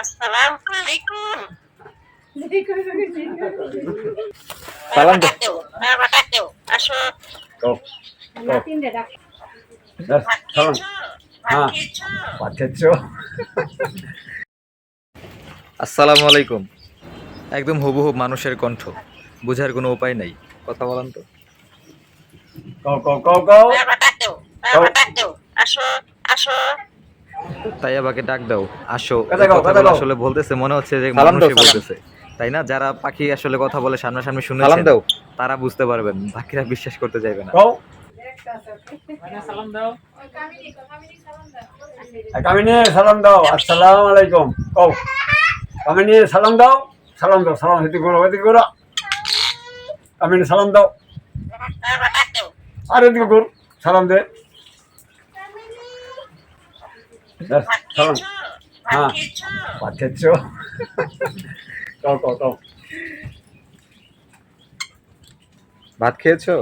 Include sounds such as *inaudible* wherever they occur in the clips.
আসসালামু আলাইকুম সালাম দাও। আসো হ্যাঁ। পাঠাচ্ছো আসসালামু আলাইকুম একদম হুবহু মানুষের কণ্ঠ। বোঝার কোনো উপায় নাই। কথা বলেন তো। Go, go. বাটাতেও যাও। আসো আসো তাই আবাকে ডাক দাও। আসো। কথাগুলো আসলে বলতেছে মনে হচ্ছে যে মানুষই বলতেছে। তাই না? যারা পাখি আসলে কথা বলে সামনাসামনি সালাম দাও। তারা বুঝতে পারবেন বাকিরা বিশ্বাস করতে চাইবে না. কামিনী সালাম দাও। আসসালামু আলাইকুম। কও। কামিনী সালাম দাও। সালাম দাও সালাম। হেতু করো হেতু করো কামিনী সালাম দাও। আর এদিকে কর সালাম দে। হ্যাঁ। ভাত খেয়েছো কও কও কও ভাত খেয়েছো?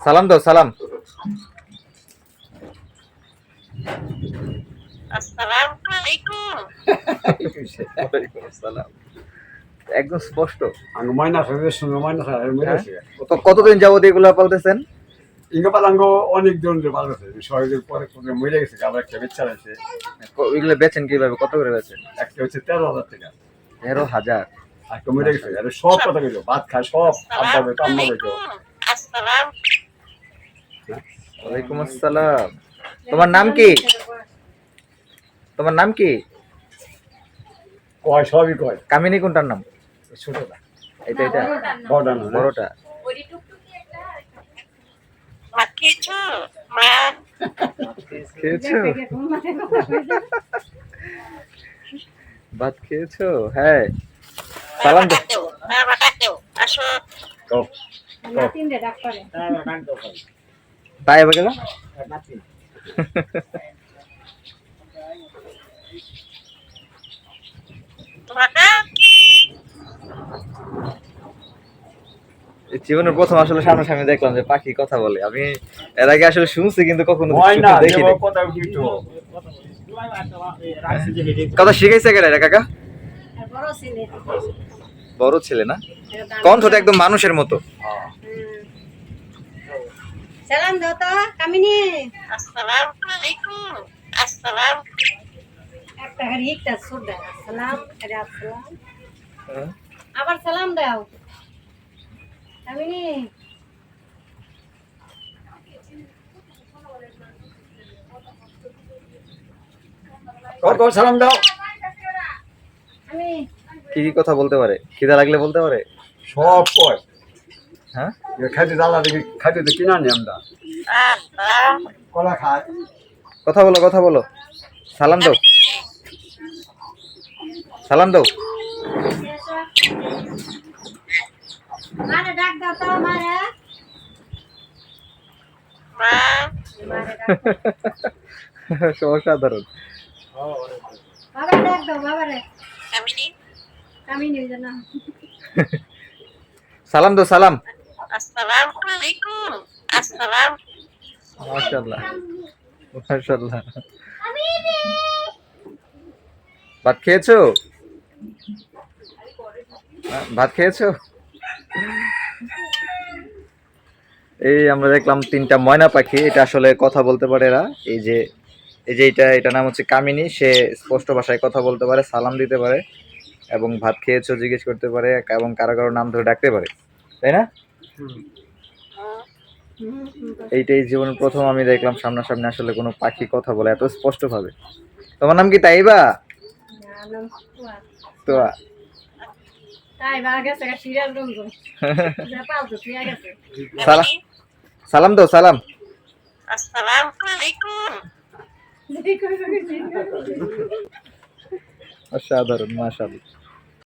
সালাম দাও সালাম। আসসালামু আলাইকুম সালাম একদম স্পষ্ট তো কতদিন যাবত এগুলো পালতেছেন? অনেক জন শহরের পরে মরে গেছে আবার একটা আছে এগুলো বেচেন কীভাবে? কত করে বেচেন? একটা হচ্ছে তেরো হাজার টাকা। তেরো হাজার? আর একটা মরে গেছে আরে সব কথা কইলো ভাত খায় সব আব্বা বেটো আম্মা বেটো ওয়ালাইকুম আসসালাম। তোমার নাম কি? তোমার নাম কি? কয় সবই কয়। কামিনী কোনটার নাম? ছোটটা। এটা এটা বড়টা। বড়টা ভাত খেয়েছো? মা? খেয়েছো? ভাত খেয়েছো? হ্যাঁ। সালাম দাও আসো। তাই এবার গেল বাটা এই জীবনের প্রথম আসলে সামনাসামনি দেখলাম যে পাখি কথা বলে। আমি এর আগে আসলে শুনছি কিন্তু কখনো না দেখি দেব কথা শিখাইছে কেন এটা কাকা? বড় ছেলে। না? কণ্ঠটা একদম মানুষের মতো। সালাম দাও তো কামিনী। আসসালামু। আলাইকুম আসসালাম একটা একটা সুদা সালাম আরে আসসালাম। হ্যাঁ। আবার সালাম দাও। সালাম দাও। আমি। কি কি কথা বলতে পারে? খিদা লাগলে বলতে পারে? সব কয়। হ্যাঁ? খাইতে জ্বালা দেখি খাইতে তো কিনা নি আমরা। কলা খায়। কথা বলো কথা বলো। সালাম দাও। সালাম দাও মারে ডাক *laughs* দাও তো মারে মা। মারে ডাক অসাধারণ বাবা ডাক দাও বাবা রে কামিনী। কামিনী জানা *laughs* সালাম দাও সালাম। আসসালামু আলাইকুম। আসসালাম। মাশাআল্লাহ। মাশাআল্লাহ। ভাত খেয়েছো? ভাত খেয়েছো? এই আমরা দেখলাম তিনটা ময়না পাখি এটা আসলে কথা বলতে পারে এরা। এই যে এই যে এটা এটা নাম হচ্ছে কামিনী সে স্পষ্ট ভাষায় কথা বলতে পারে সালাম দিতে পারে এবং ভাত খেয়েছো জিজ্ঞেস করতে পারে এবং কারও কারও নাম ধরে ডাকতে পারে। তাই না? এইটাই জীবনের প্রথম আমি দেখলাম সামনাসামনি আসলে কোনো পাখি কথা বলে এত স্পষ্ট ভাবে তোমার নাম কি তাইবা? তো *laughs* সালাম সালাম দাও সালাম। আসসালামু আলাইকুম অসাধারণ মাশাআল্লাহ।